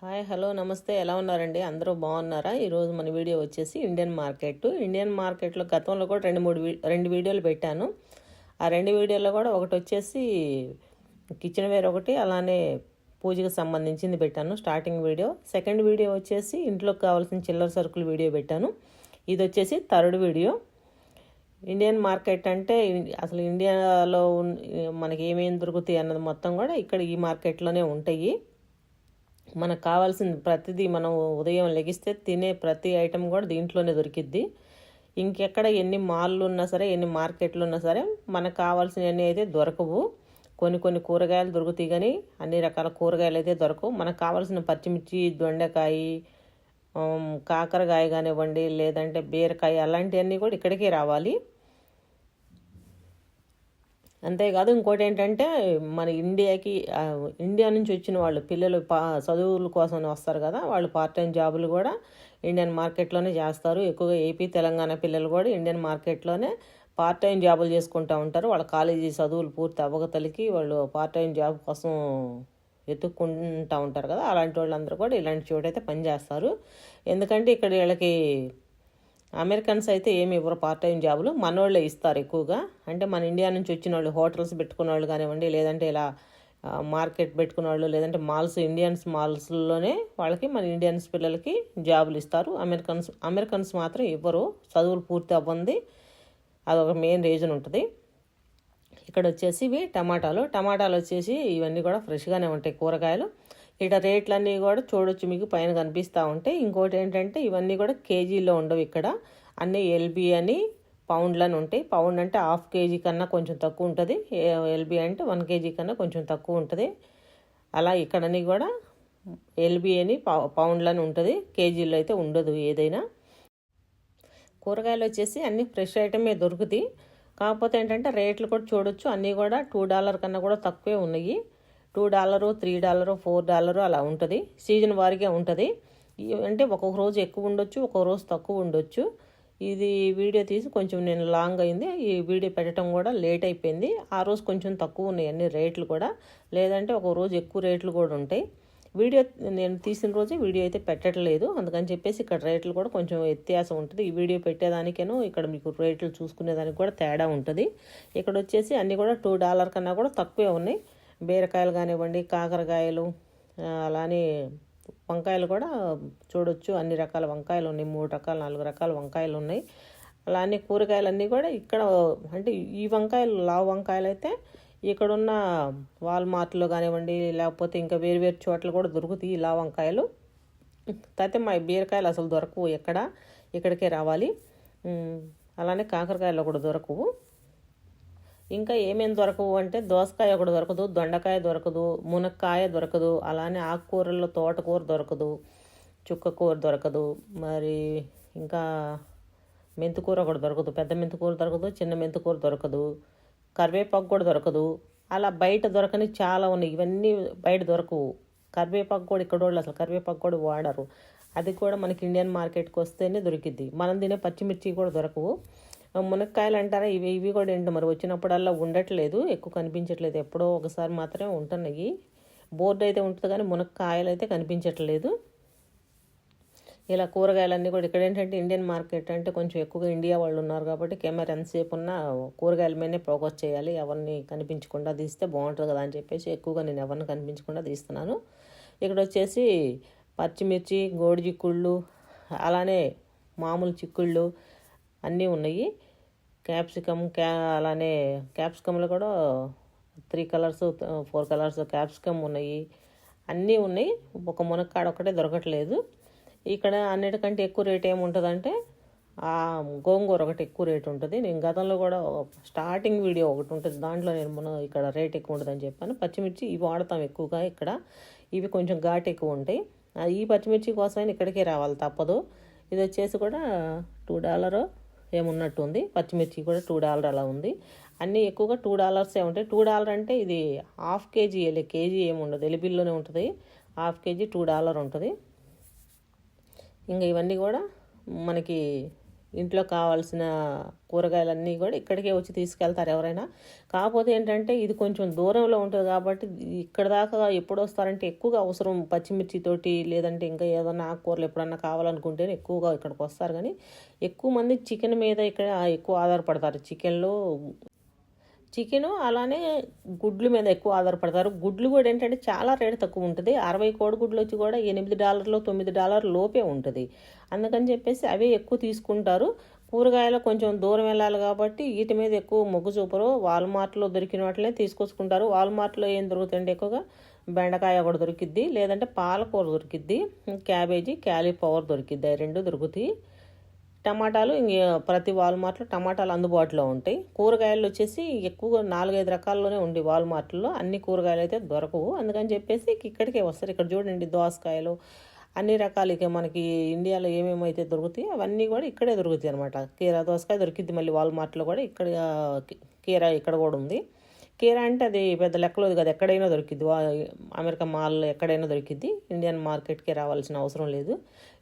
Hi hello నమస్తే. ఎలా ఉన్నారండి? అందరూ బాగున్నారా? ఈరోజు మన వీడియో వచ్చేసి ఇండియన్ మార్కెట్. ఇండియన్ మార్కెట్లో గతంలో కూడా రెండు మూడు రెండు వీడియోలు పెట్టాను. ఆ రెండు వీడియోలో కూడా ఒకటి వచ్చేసి కిచెన్ వేర్ ఒకటి అలానే పూజకి సంబంధించింది పెట్టాను స్టార్టింగ్ వీడియో. సెకండ్ వీడియో వచ్చేసి ఇంట్లోకి కావాల్సిన చిల్లర సరుకులు వీడియో పెట్టాను. ఇది వచ్చేసి థర్డ్ వీడియో. ఇండియన్ మార్కెట్ అంటే అసలు ఇండియాలో మనకి ఏమేమి దొరుకుతాయి అన్నది మొత్తం కూడా ఇక్కడ ఈ మార్కెట్లోనే ఉంటాయి. మనకు కావాల్సిన ప్రతిదీ మనం ఉదయం లెగిస్తే తినే ప్రతి ఐటెం కూడా దీంట్లోనే దొరికిద్ది. ఇంకెక్కడ ఎన్ని మాల్లు ఉన్నా సరే ఎన్ని మార్కెట్లు ఉన్నా సరే మనకు కావాల్సినవన్నీ అయితే దొరకవు. కొన్ని కొన్ని కూరగాయలు దొరుకుతాయి కానీ అన్ని రకాల కూరగాయలు అయితే దొరకవు. మనకు కావాల్సిన పచ్చిమిర్చి దొండకాయ కాకరకాయ కానివ్వండి లేదంటే బీరకాయ అలాంటివన్నీ కూడా ఇక్కడికే రావాలి. అంతేకాదు ఇంకోటి ఏంటంటే మన ఇండియాకి ఇండియా నుంచి వచ్చిన వాళ్ళు పిల్లలు పా చదువుల కోసం వస్తారు కదా వాళ్ళు పార్ట్ టైం జాబులు కూడా ఇండియన్ మార్కెట్లోనే చేస్తారు. ఎక్కువగా ఏపీ తెలంగాణ పిల్లలు కూడా ఇండియన్ మార్కెట్లోనే పార్ట్ టైం జాబులు చేసుకుంటూ ఉంటారు. వాళ్ళ కాలేజీ చదువులు పూర్తి అవ్వగతలకి వాళ్ళు పార్ట్ టైం జాబ్ కోసం వెతుక్కుంటూ ఉంటారు కదా అలాంటి వాళ్ళందరూ కూడా ఇలాంటి చోటైతే పనిచేస్తారు. ఎందుకంటే ఇక్కడ వీళ్ళకి అమెరికన్స్ అయితే ఏమి ఇవ్వరు పార్ట్ టైం జాబులు. మనోళ్ళే ఇస్తారు ఎక్కువగా. అంటే మన ఇండియా నుంచి వచ్చిన వాళ్ళు హోటల్స్ పెట్టుకున్న వాళ్ళు కానివ్వండి లేదంటే ఇలా మార్కెట్ పెట్టుకున్న వాళ్ళు లేదంటే మాల్స్ ఇండియన్స్ మాల్స్లోనే వాళ్ళకి మన ఇండియన్స్ పిల్లలకి జాబులు ఇస్తారు. అమెరికన్స్ అమెరికన్స్ మాత్రం ఇవ్వరు. చదువులు పూర్తి అవ్వంది. అదొక మెయిన్ రీజన్ ఉంటుంది. ఇక్కడ వచ్చేసి ఇవి టమాటాలు. టమాటాలు వచ్చేసి ఇవన్నీ కూడా ఫ్రెష్గానే ఉంటాయి కూరగాయలు. ఇక్కడ రేట్లన్నీ కూడా చూడొచ్చు మీకు పైన కనిపిస్తూ ఉంటాయి ఇంకోటి ఏంటంటే ఇవన్నీ కూడా కేజీలో ఉండవు ఇక్కడ. అన్నీ ఎల్బి అని పౌండ్లని ఉంటాయి. పౌండ్ అంటే హాఫ్ కేజీ కన్నా కొంచెం తక్కువ ఉంటుంది. ఎల్బి అంటే వన్ కేజీ కన్నా కొంచెం తక్కువ ఉంటుంది. అలా ఇక్కడని కూడా ఎల్బి అని పౌ- పౌండ్లని ఉంటుంది. కేజీలో అయితే ఉండదు ఏదైనా. కూరగాయలు వచ్చేసి అన్ని ఫ్రెష్ ఐటమే దొరుకుతాయి. కాకపోతే ఏంటంటే రేట్లు కూడా చూడొచ్చు. అన్నీ కూడా టూ డాలర్ కన్నా కూడా తక్కువే ఉన్నాయి. Two dollar three dollar four dollar అలా ఉంటుంది. సీజన్ వారిగా ఉంటుంది. అంటే ఒక్కొక్క రోజు ఎక్కువ ఉండొచ్చు ఒక్కొక్క రోజు తక్కువ ఉండొచ్చు. ఇది వీడియో తీసి కొంచెం నేను లాంగ్ అయింది. ఈ వీడియో పెట్టడం కూడా లేట్ అయిపోయింది. ఆ రోజు కొంచెం తక్కువ ఉన్నాయి అన్ని రేట్లు కూడా. లేదంటే ఒక రోజు ఎక్కువ రేట్లు కూడా ఉంటాయి. వీడియో నేను తీసిన రోజే వీడియో అయితే పెట్టట్లేదు. అందుకని చెప్పేసి ఇక్కడ రేట్లు కూడా కొంచెం వ్యత్యాసం ఉంటుంది. ఈ వీడియో పెట్టేదానికేనో ఇక్కడ మీకు రేట్లు చూసుకునేదానికి కూడా తేడా ఉంటుంది. ఇక్కడ వచ్చేసి అన్నీ కూడా టూ డాలర్ కన్నా కూడా తక్కువే ఉన్నాయి. బీరకాయలు కానివ్వండి కాకరకాయలు అలానే వంకాయలు కూడా చూడొచ్చు. అన్ని రకాల వంకాయలు ఉన్నాయి. మూడు రకాల నాలుగు రకాల వంకాయలు ఉన్నాయి. అలానే కూరగాయలన్నీ కూడా ఇక్కడ అంటే ఈ వంకాయలు లావు వంకాయలు అయితే ఇక్కడున్న వాల్మార్ట్లో కానివ్వండి లేకపోతే ఇంకా వేరు వేరు చోట్ల కూడా దొరుకుతాయి ఈ లావు వంకాయలు. అయితే మా బీరకాయలు అసలు దొరకవు ఎక్కడ ఇక్కడికే రావాలి. అలానే కాకరకాయలు కూడా దొరకవు. ఇంకా ఏమేమి దొరకవు అంటే దోసకాయ ఒకటి దొరకదు దొండకాయ దొరకదు మునక్కాయ దొరకదు అలానే ఆకుకూరల్లో తోటకూర దొరకదు చుక్కకూర దొరకదు మరి ఇంకా మెంతికూర ఒకటి దొరకదు పెద్ద మెంతికూర దొరకదు చిన్న మెంతికూర దొరకదు కరివేపాకు కూడా దొరకదు. అలా బయట దొరకని చాలా ఉన్నాయి. ఇవన్నీ బయట దొరకవు. కరివేపాకు కూడా ఇక్కడ వాళ్ళు అసలు కరివేపాకు కూడా వాడరు. అది కూడా మనకి ఇండియన్ మార్కెట్కి వస్తేనే దొరికిద్ది. మనం తినే పచ్చిమిర్చి కూడా దొరకవు. మునక్కాయలు అంటారా? ఇవి ఇవి కూడా ఏంటి మరి వచ్చినప్పుడల్లా ఉండట్లేదు ఎక్కువ కనిపించట్లేదు. ఎప్పుడో ఒకసారి మాత్రమే ఉంటున్నాయి. బోర్డు అయితే ఉంటుంది కానీ మునక్కాయలు అయితే కనిపించట్లేదు. ఇలా కూరగాయలన్నీ కూడా ఇక్కడ ఏంటంటే ఇండియన్ మార్కెట్ అంటే కొంచెం ఎక్కువగా ఇండియా వాళ్ళు ఉన్నారు కాబట్టి కెమెరా ఎంతసేపు ఉన్నా కూరగాయల మీదనే ఫోకస్ చేయాలి. ఎవరిని కనిపించకుండా తీస్తే బాగుంటుంది కదా అని చెప్పేసి ఎక్కువగా నేను ఎవరిని కనిపించకుండా తీస్తున్నాను. ఇక్కడ వచ్చేసి పచ్చిమిర్చి గోడి చిక్కుళ్ళు అలానే మామూలు చిక్కుళ్ళు అన్నీ ఉన్నాయి. క్యాప్సికమ్ క్యా అలానే క్యాప్సికంలో కూడా three colours four colours capsicum ఉన్నాయి. అన్నీ ఉన్నాయి. ఒక మునక్కాడ ఒకటే దొరకట్లేదు. ఇక్కడ అన్నిటికంటే ఎక్కువ రేట్ ఏముంటుందంటే ఆ గోంగూర ఒకటి ఎక్కువ రేట్ ఉంటుంది. నేను గతంలో కూడా స్టార్టింగ్ వీడియో ఒకటి ఉంటుంది. దాంట్లో నేను మన ఇక్కడ రేట్ ఎక్కువ ఉంటుందని చెప్పాను. పచ్చిమిర్చి ఇవి వాడతాం ఎక్కువగా ఇక్కడ. ఇవి కొంచెం ఘాటు ఎక్కువ ఉంటాయి. ఈ పచ్చిమిర్చి కోసమైనా ఇక్కడికే రావాలి తప్పదు. ఇది వచ్చేసి కూడా టూ డాలర్ ఏమున్నట్టు ఉంది పచ్చిమిర్చి కూడా టూ డాలర్ అలా ఉంది. అన్నీ ఎక్కువగా టూ డాలర్సే ఉంటాయి. టూ డాలర్ అంటే ఇది హాఫ్ కేజీ వెళ్ళే కేజీ ఏమి ఉండదు. ఎలిబిల్లోనే ఉంటుంది. హాఫ్ కేజీ టూ డాలర్ ఉంటుంది. ఇంకా ఇవన్నీ కూడా మనకి ఇంట్లో కావాల్సిన కూరగాయలన్నీ కూడా ఇక్కడికే వచ్చి తీసుకెళ్తారు ఎవరైనా. కాకపోతే ఏంటంటే ఇది కొంచెం దూరంలో ఉంటుంది కాబట్టి ఇక్కడ దాకా ఎప్పుడు వస్తారంటే ఎక్కువగా అవసరం పచ్చిమిర్చితోటి లేదంటే ఇంకా ఏదైనా ఆకుకూరలు ఎప్పుడన్నా కావాలనుకుంటేనే ఎక్కువగా ఇక్కడికి వస్తారు. కానీ ఎక్కువ మంది చికెన్ మీద ఇక్కడ ఎక్కువ ఆధారపడతారు. చికెన్లో చికెను అలానే గుడ్లు మీద ఎక్కువ ఆధారపడతారు. గుడ్లు కూడా ఏంటంటే చాలా రేటు తక్కువ ఉంటుంది. అరవై కోడిగుడ్లు వచ్చి కూడా ఎనిమిది డాలర్లు తొమ్మిది డాలర్ లోపే ఉంటుంది. అందుకని చెప్పేసి అవే ఎక్కువ తీసుకుంటారు. కూరగాయలు కొంచెం దూరం వెళ్ళాలి కాబట్టి వీటి మీద ఎక్కువ మొగ్గు చూపరు. వాల్మార్ట్లో దొరికిన వాటినే తీసుకొచ్చుకుంటారు. వాల్మార్ట్లో ఏం దొరుకుతుందంటే ఎక్కువగా బెండకాయ ఒకటి దొరికిద్ది లేదంటే పాలకూర దొరికిద్ది క్యాబేజీ క్యాలీఫ్లవర్ దొరికిద్ది. అవి రెండు దొరుకుతాయి. టమాటాలు ప్రతి వాల్మార్ట్లో టమాటాలు అందుబాటులో ఉంటాయి. కూరగాయలు వచ్చేసి ఎక్కువగా నాలుగైదు రకాల్లోనే ఉండి వాల్మార్ట్లో అన్ని కూరగాయలు అయితే దొరకవు. అందుకని చెప్పేసి ఇక్కడికే వస్తారు. ఇక్కడ చూడండి దోసకాయలు అన్ని రకాలు ఇక మనకి ఇండియాలో ఏమేమైతే దొరుకుతాయి అవన్నీ కూడా ఇక్కడే దొరుకుతాయి అనమాట కీరా దోసకాయ దొరికిద్ది మళ్ళీ వాల్మార్ట్లో కూడా ఇక్కడ కీరా ఇక్కడ కూడా ఉంది. కీరా అంటే అది పెద్ద లెక్కలో కదా ఎక్కడైనా దొరికిద్ది. అమెరికా మాల్లో ఎక్కడైనా దొరికిద్ది. ఇండియన్ మార్కెట్కి రావాల్సిన అవసరం లేదు.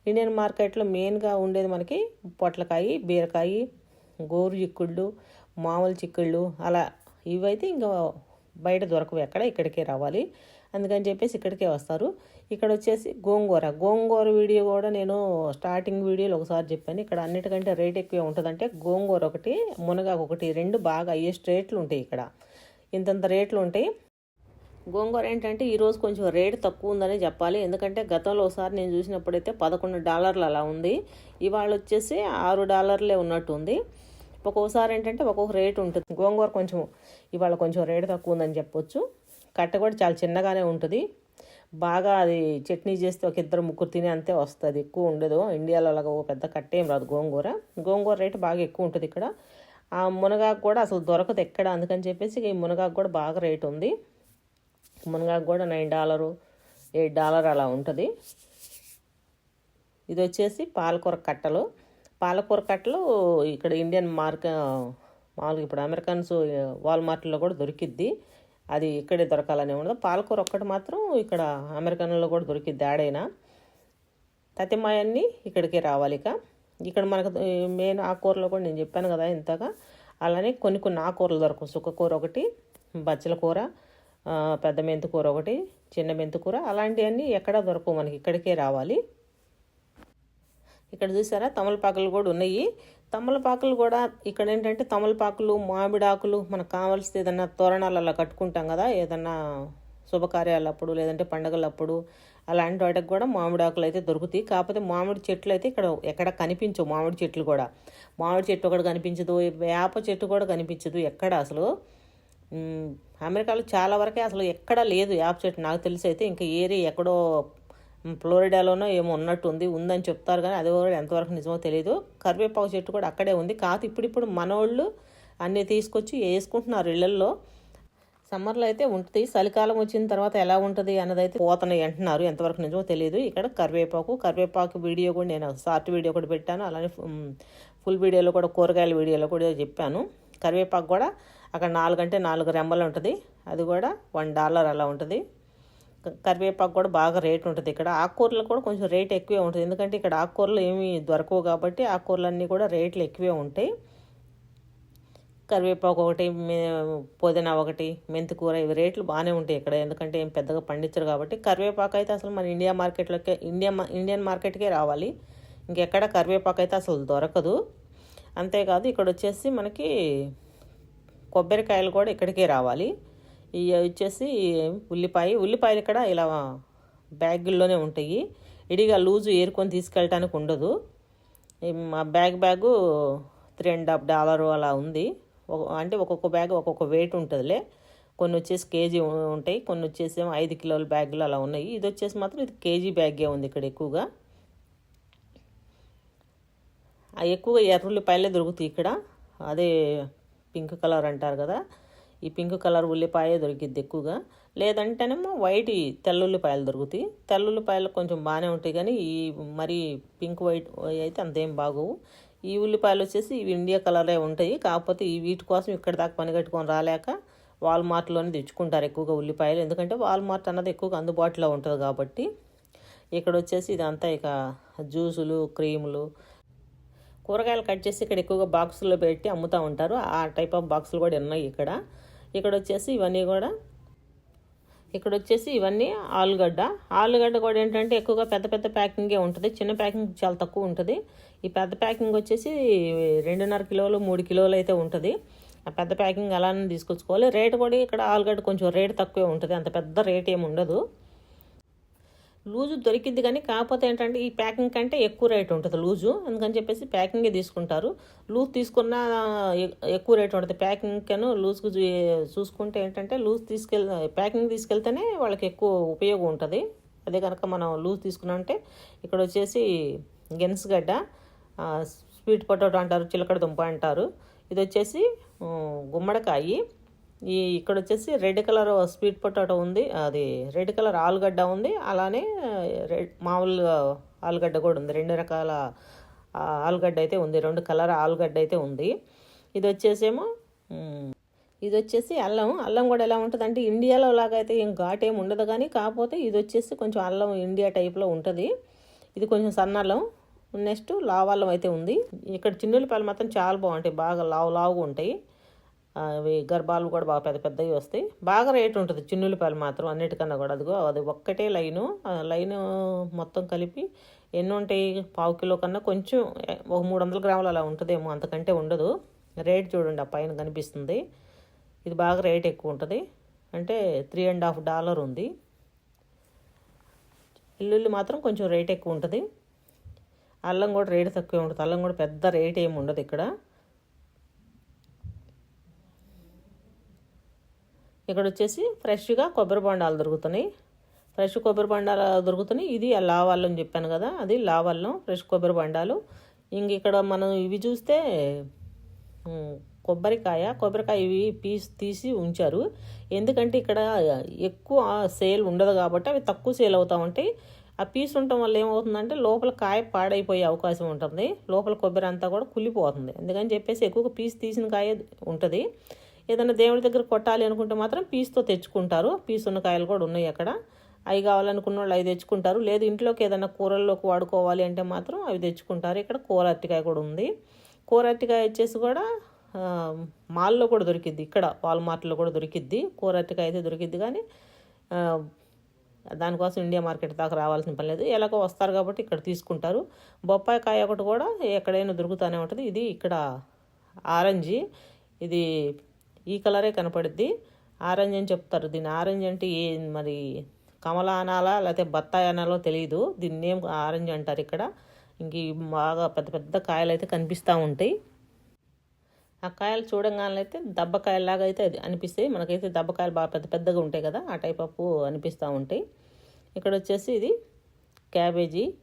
ఇండియన్ మార్కెట్లో మెయిన్గా ఉండేది మనకి పొట్లకాయ బీరకాయ గోరు చిక్కుళ్ళు మామూలు చిక్కుళ్ళు అలా ఇవైతే ఇంకా బయట దొరకవు ఎక్కడ ఇక్కడికే రావాలి. అందుకని చెప్పేసి ఇక్కడికే వస్తారు. ఇక్కడ వచ్చేసి గోంగూర. గోంగూర వీడియో కూడా నేను స్టార్టింగ్ వీడియోలో ఒకసారి చెప్పాను. ఇక్కడ అన్నిటికంటే రేట్ ఎక్కువ ఉంటుందంటే గోంగూర ఒకటి మునగాకు ఒకటి రెండు బాగా హయ్యెస్ట్ రేట్లు ఉంటాయి ఇక్కడ. ఇంతంత రేట్లు ఉంటాయి. గోంగూర ఏంటంటే ఈరోజు కొంచెం రేటు తక్కువ ఉందని చెప్పాలి. ఎందుకంటే గతంలో ఒకసారి నేను చూసినప్పుడైతే పదకొండు డాలర్లు అలా ఉంది. ఇవాళ వచ్చేసి ఆరు డాలర్లే ఉన్నట్టు ఉంది. ఒక్కొక్కసారి ఏంటంటే ఒక్కొక్క రేటు ఉంటుంది. గోంగూర కొంచెం ఇవాళ కొంచెం రేటు తక్కువ ఉందని చెప్పొచ్చు. కట్ట కూడా చాలా చిన్నగానే ఉంటుంది. బాగా అది చట్నీ చేస్తే ఒక ఇద్దరు ముగ్గురు తినే అంతే వస్తుంది. ఎక్కువ ఉండదు. ఇండియాలో అలాగ ఒక పెద్ద కట్టేం రాదు గోంగూర. గోంగూర రేటు బాగా ఎక్కువ ఉంటుంది ఇక్కడ. ఆ మునగాకు కూడా అసలు దొరకదు ఎక్కడ. అందుకని చెప్పేసి ఈ మునగాకు కూడా బాగా రేటు ఉంది. మునగాకు కూడా నైన్ డాలరు ఎయిట్ డాలర్ అలా ఉంటుంది. ఇది వచ్చేసి పాలకూర కట్టలు. పాలకూర కట్టలు ఇక్కడ ఇండియన్ మార్క మామూలుగా ఇప్పుడు అమెరికన్స్ వాల్మార్ట్లో కూడా దొరికిద్ది. అది ఇక్కడే దొరకాలనే ఉండదు. పాలకూర ఒక్కటి మాత్రం ఇక్కడ అమెరికన్లో కూడా దొరికిద్ది ఆడైనా తతిమాయన్ని ఇక్కడికే రావాలి ఇక. ఇక్కడ మనకు మెయిన్ కూరలో కూడా నేను చెప్పాను కదా ఇంతగా. అలానే కొన్ని కొన్ని ఆకూరలు దొరకవు. సుక్కకూర ఒకటి బచ్చల కూర పెద్ద మెంతికూర ఒకటి చిన్న మెంతికూర అలాంటివన్నీ ఎక్కడ దొరకవు మనకి ఇక్కడికే రావాలి. ఇక్కడ చూసారా తమలపాకులు కూడా ఉన్నాయి. తమలపాకులు కూడా ఇక్కడ ఏంటంటే తమలపాకులు మామిడాకులు మనకు కావాల్సింది ఏదన్నా తోరణాలు అలా కట్టుకుంటాం కదా ఏదన్నా శుభకార్యాలప్పుడు లేదంటే పండగలప్పుడు అలాంటి వాటికి కూడా మామిడాకులు అయితే దొరుకుతాయి. కాకపోతే మామిడి చెట్లు అయితే ఇక్కడ ఎక్కడ కనిపించవు మామిడి చెట్లు కూడా. మామిడి చెట్టు ఒకటి కనిపించదు వేప చెట్టు కూడా కనిపించదు ఎక్కడ అసలు. అమెరికాలో చాలా వరకే అసలు ఎక్కడ లేదు యాప్ చెట్టు. నాకు తెలిసి అయితే ఇంకా ఏరియా ఎక్కడో ఫ్లోరిడాలోనో ఏమో ఉన్నట్టు ఉంది ఉందని చెప్తారు కానీ అది కూడా ఎంతవరకు నిజమో తెలియదు కరివేపాకు చెట్టు కూడా అక్కడే ఉంది. కాదు ఇప్పుడిప్పుడు మనోళ్ళు అన్నీ తీసుకొచ్చి వేసుకుంటున్నారు ఇళ్ళల్లో సమ్మర్లో అయితే ఉంటుంది. చలికాలం వచ్చిన తర్వాత ఎలా ఉంటుంది అన్నదైతే పోతున్నాయి అంటున్నారు. ఎంతవరకు నిజమో తెలియదు ఇక్కడ కరివేపాకు కరివేపాకు వీడియో కూడా నేను షార్ట్ వీడియో కూడా పెట్టాను. అలానే ఫుల్ వీడియోలో కూడా కూరగాయల వీడియోలో కూడా చెప్పాను. కరివేపాకు కూడా అక్కడ నాలుగు అంటే నాలుగు రెమ్మలు ఉంటుంది. అది కూడా వన్ డాలర్ అలా ఉంటుంది. కరివేపాకు కూడా బాగా రేట్ ఉంటుంది ఇక్కడ. ఆకుకూరలు కూడా కొంచెం రేట్ ఎక్కువే ఉంటుంది. ఎందుకంటే ఇక్కడ ఆకుకూరలు ఏమి దొరకవు కాబట్టి ఆకుకూరలన్నీ కూడా రేట్లు ఎక్కువే ఉంటాయి. కరివేపాకు ఒకటి పుదీనా ఒకటి మెంతికూర ఇవి రేట్లు బాగానే ఉంటాయి ఇక్కడ. ఎందుకంటే ఏం పెద్దగా పండించరు కాబట్టి కరివేపాకు అయితే అసలు మన ఇండియా మార్కెట్లోకే ఇండియా ఇండియన్ మార్కెట్కే రావాలి. ఇంకెక్కడ కరివేపాకు అయితే అసలు దొరకదు. అంతేకాదు ఇక్కడ వచ్చేసి మనకి కొబ్బరికాయలు కూడా ఇక్కడికే రావాలి. ఇవి వచ్చేసి ఉల్లిపాయ ఉల్లిపాయలు ఇక్కడ ఇలా బ్యాగుల్లోనే ఉంటాయి. ఇడిగా లూజు ఏరుకొని తీసుకెళ్ళటానికి ఉండదు. మా bag bag three and half dollar అలా ఉంది. అంటే ఒక్కొక్క బ్యాగ్ ఒక్కొక్క వెయిట్ ఉంటుందిలే. కొన్ని వచ్చేసి కేజీ ఉంటాయి. కొన్ని వచ్చేసి ఏమో ఐదు కిలోల బ్యాగులు అలా ఉన్నాయి. ఇది వచ్చేసి మాత్రం ఇది కేజీ బ్యాగే ఉంది ఇక్కడ ఎక్కువగా. ఎక్కువగా ఎర్రుల్లిపాయలే దొరుకుతాయి ఇక్కడ. అదే పింక్ కలర్ అంటారు కదా ఈ పింక్ కలర్ ఉల్లిపాయ దొరికిద్ది ఎక్కువగా. లేదంటేనేమో వైట్ తెల్ల ఉల్లిపాయలు దొరుకుతాయి. తెల్ల ఉల్లిపాయలు కొంచెం బాగానే ఉంటాయి కానీ ఈ మరి పింక్ వైట్ అయితే అంతేం బాగోవు. ఈ ఉల్లిపాయలు వచ్చేసి ఇవి ఇండియా కలరే ఉంటాయి. కాకపోతే ఈ వీటి కోసం ఇక్కడ దాకా పని కట్టుకొని రాలేక వాల్మార్ట్లోనే తెచ్చుకుంటారు ఎక్కువగా ఉల్లిపాయలు. ఎందుకంటే వాల్మార్ట్ అన్నది ఎక్కువగా అందుబాటులో ఉంటుంది కాబట్టి. ఇక్కడ వచ్చేసి ఇదంతా ఇక జ్యూసులు క్రీములు కూరగాయలు కట్ చేసి ఇక్కడ ఎక్కువగా బాక్సుల్లో పెట్టి అమ్ముతూ ఉంటారు. ఆ టైప్ ఆఫ్ బాక్సులు కూడా ఉన్నాయి ఇక్కడ. ఇక్కడ వచ్చేసి ఇవన్నీ కూడా ఇక్కడ వచ్చేసి ఇవన్నీ ఆలుగడ్డ. ఆలుగడ్డ కూడా ఏంటంటే ఎక్కువగా పెద్ద పెద్ద ప్యాకింగే ఉంటుంది. చిన్న ప్యాకింగ్ చాలా తక్కువ ఉంటుంది. ఈ పెద్ద ప్యాకింగ్ వచ్చేసి రెండున్నర కిలోలు మూడు కిలోలు అయితే ఉంటుంది. ఆ పెద్ద ప్యాకింగ్ అలానే తీసుకొచ్చుకోవాలి. రేటు కూడా ఇక్కడ ఆలుగడ్డ కొంచెం రేటు తక్కువే ఉంటుంది. అంత పెద్ద రేట్ ఏమి ఉండదు. లూజు దొరికింది కానీ కాకపోతే ఏంటంటే ఈ ప్యాకింగ్ కంటే ఎక్కువ రేట్ ఉంటుంది లూజు. అందుకని చెప్పేసి ప్యాకింగే తీసుకుంటారు. లూజ్ తీసుకున్న ఎక్కువ రేట్ ఉంటుంది. ప్యాకింగ్ కను లూజ్కు చూ- చూసుకుంటే ఏంటంటే లూజ్ తీసుకెళ్ ప్యాకింగ్ తీసుకెళ్తేనే వాళ్ళకి ఎక్కువ ఉపయోగం ఉంటుంది. అదే కనుక మనం లూజ్ తీసుకున్నామంటే ఇక్కడ వచ్చేసి గెన్స్గడ్డ స్వీట్ పొటాటో అంటారు చిలకడ దుంప అంటారు. ఇది వచ్చేసి గుమ్మడికాయి ఈ ఇక్కడ వచ్చేసి రెడ్ కలర్ స్వీట్ పొటాటో ఉంది. అది రెడ్ కలర్ ఆలుగడ్డ ఉంది. అలానే రెడ్ మామూలు ఆలుగడ్డ కూడా ఉంది. రెండు రకాల ఆలుగడ్డ అయితే ఉంది. రెండు కలర్ ఆలుగడ్డ అయితే ఉంది. ఇది వచ్చేసేమో ఇది వచ్చేసి అల్లం. అల్లం కూడా ఎలా ఉంటుంది అంటే ఇండియాలో లాగైతే ఏం ఘాట్ ఏమి ఉండదు. కానీ కాకపోతే ఇది వచ్చేసి కొంచెం అల్లం ఇండియా టైప్లో ఉంటుంది. ఇది కొంచెం సన్న అల్లం. నెక్స్ట్ లావు అల్లం అయితే ఉంది. ఇక్కడ చిన్నులపాయలు మాత్రం చాలా బాగుంటాయి. బాగా లావు లావుగా ఉంటాయి. అవి గర్భాలు కూడా బాగా పెద్ద పెద్దవి వస్తాయి. బాగా రేట్ ఉంటుంది. చిన్నులపాయలు మాత్రం అన్నిటికన్నా కూడా. అదిగో అది ఒక్కటే లైను. ఆ మొత్తం కలిపి ఎన్ని ఉంటాయి? పావు కిలో కన్నా కొంచెం ఒక మూడు వందల గ్రాములు అలా ఉంటుందేమో. అంతకంటే ఉండదు. రేట్ చూడండి ఆ పైన కనిపిస్తుంది. ఇది బాగా రేట్ ఎక్కువ ఉంటుంది. అంటే త్రీ అండ్ హాఫ్ డాలర్ ఉంది. వెల్లుల్లి మాత్రం కొంచెం రేట్ ఎక్కువ ఉంటుంది. అల్లం కూడా రేటు తక్కువ ఉంటుంది. అల్లం కూడా పెద్ద రేట్ ఏమి ఉండదు ఇక్కడ. ఇక్కడ వచ్చేసి ఫ్రెష్గా కొబ్బరి బొండాలు దొరుకుతున్నాయి. ఫ్రెష్ కొబ్బరి బొండాలు దొరుకుతున్నాయి. ఇది ఆ అని చెప్పాను కదా అది లావల్లం ఫ్రెష్ కొబ్బరి బొండాలు. ఇంక ఇక్కడ మనం ఇవి చూస్తే కొబ్బరికాయ కొబ్బరికాయ ఇవి పీస్ తీసి ఉంచారు. ఎందుకంటే ఇక్కడ ఎక్కువ సేల్ ఉండదు కాబట్టి అవి తక్కువ సేల్ అవుతూ ఉంటాయి. ఆ పీస్ ఉండటం వల్ల ఏమవుతుందంటే లోపల కాయ పాడైపోయే అవకాశం ఉంటుంది. లోపల కొబ్బరి అంతా కూడా కుళ్ళిపోతుంది. అందుకని చెప్పేసి ఎక్కువగా పీస్ తీసిన కాయ ఉంటుంది. ఏదైనా దేవుడి దగ్గర కొట్టాలి అనుకుంటే మాత్రం పీస్తో తెచ్చుకుంటారు. పీస్ ఉన్న కాయలు కూడా ఉన్నాయి అక్కడ. అవి కావాలనుకున్న వాళ్ళు అవి తెచ్చుకుంటారు. లేదు ఇంట్లోకి ఏదైనా కూరల్లోకి వాడుకోవాలి అంటే మాత్రం అవి తెచ్చుకుంటారు. ఇక్కడ కూర అరటికాయ కూడా ఉంది. కూర అరటికాయ వచ్చేసి కూడా మాల్లో కూడా దొరికిద్ది. ఇక్కడ వాల్మార్ట్లో కూడా దొరికిద్ది. కూర అరటికాయ అయితే దొరికిద్ది కానీ దానికోసం ఇండియా మార్కెట్ దాకా రావాల్సిన పని లేదు. ఎలాగో వస్తారు కాబట్టి ఇక్కడ తీసుకుంటారు. బొప్పాయి కాయ ఒకటి కూడా ఎక్కడైనా దొరుకుతూనే ఉంటుంది. ఇది ఇక్కడ ఆరెంజీ. ఇది ఈ కలరే కనపడుద్ది. ఆరెంజ్ అని చెప్తారు. దీన్ని ఆరెంజ్ అంటే ఏ మరి కమల అనాలా లేకపోతే బత్తాయి అనాలో తెలియదు దీన్ని ఏం ఆరెంజ్ అంటారు ఇక్కడ. ఇంక బాగా పెద్ద పెద్ద కాయలు అయితే కనిపిస్తూ ఉంటాయి. ఆ కాయలు చూడంగానే అయితే దబ్బకాయలాగా అయితే అది అనిపిస్తాయి. మనకైతే దబ్బకాయలు బాగా పెద్ద పెద్దగా ఉంటాయి కదా ఆ టైప్ ఆఫ్ అనిపిస్తూ ఉంటాయి. ఇక్కడ వచ్చేసి ఇది క్యాబేజీ.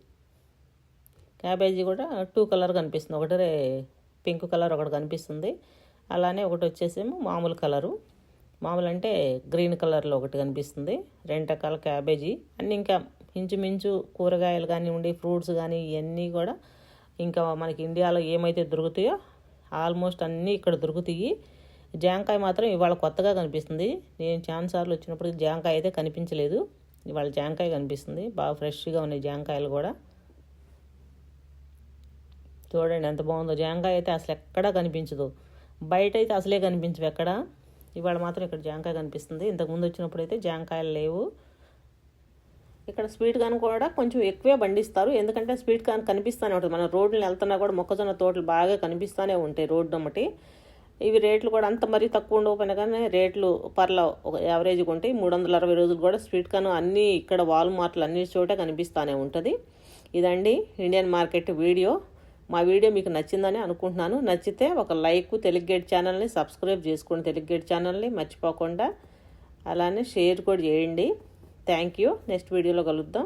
క్యాబేజీ కూడా టూ కలర్ కనిపిస్తుంది. ఒకటి రే- పింక్ కలర్ ఒకటి కనిపిస్తుంది. అలానే ఒకటి వచ్చేసేమో మామూలు కలరు. మామూలు అంటే గ్రీన్ కలర్లో ఒకటి కనిపిస్తుంది. రెండు రకాల క్యాబేజీ. అన్నీ ఇంకా ఇంచుమించు కూరగాయలు కానివ్వండి ఫ్రూట్స్ కానీ ఇవన్నీ కూడా ఇంకా మనకి ఇండియాలో ఏమైతే దొరుకుతాయో ఆల్మోస్ట్ అన్నీ ఇక్కడ దొరుకుతాయి. జాంకాయ మాత్రం ఇవాళ కొత్తగా కనిపిస్తుంది. నేను చాలాసార్లు వచ్చినప్పుడు జాంకాయ అయితే కనిపించలేదు. ఇవాళ జాంకాయ కనిపిస్తుంది. బాగా ఫ్రెష్గా ఉన్నాయి జాంకాయలు కూడా. చూడండి ఎంత బాగుందో. జాంకాయ అయితే అసలు ఎక్కడా కనిపించదు. బయట అయితే అసలే కనిపించవు ఎక్కడ? ఇవాళ మాత్రం ఇక్కడ జాంకాయ కనిపిస్తుంది. ఇంతకుముందు వచ్చినప్పుడు అయితే జాంకాయలు లేవు. ఇక్కడ స్వీట్ కాన్ కూడా కొంచెం ఎక్కువే పండిస్తారు. ఎందుకంటే స్వీట్ కాన్ కనిపిస్తూనే ఉంటుంది. మన రోడ్లు వెళ్తున్నా కూడా మొక్కజొన్న తోటలు బాగా కనిపిస్తూనే ఉంటాయి రోడ్డు ఒకటి ఇవి రేట్లు కూడా అంత మరీ తక్కువ ఉండకపోయినా కానీ రేట్లు పర్ల ఒక యావరేజ్గా ఉంటాయి. మూడు వందల అరవై రోజులు కూడా స్వీట్ కాన్ అన్నీ ఇక్కడ వాల్ మార్ట్లు అన్ని చోట కనిపిస్తూనే ఉంటుంది. ఇదండి ఇండియన్ మార్కెట్ వీడియో. మా వీడియో మీకు నచ్చిందని అనుకుంటున్నాను. నచ్చితే ఒక లైక్ తెలుగు గేట్ ఛానల్ని సబ్స్క్రైబ్ చేసుకోండి తెలుగు గేట్ ఛానల్ని మర్చిపోకుండా అలానే షేర్ కూడా చేయండి. Thank you. నెక్స్ట్ వీడియోలో కలుద్దాం.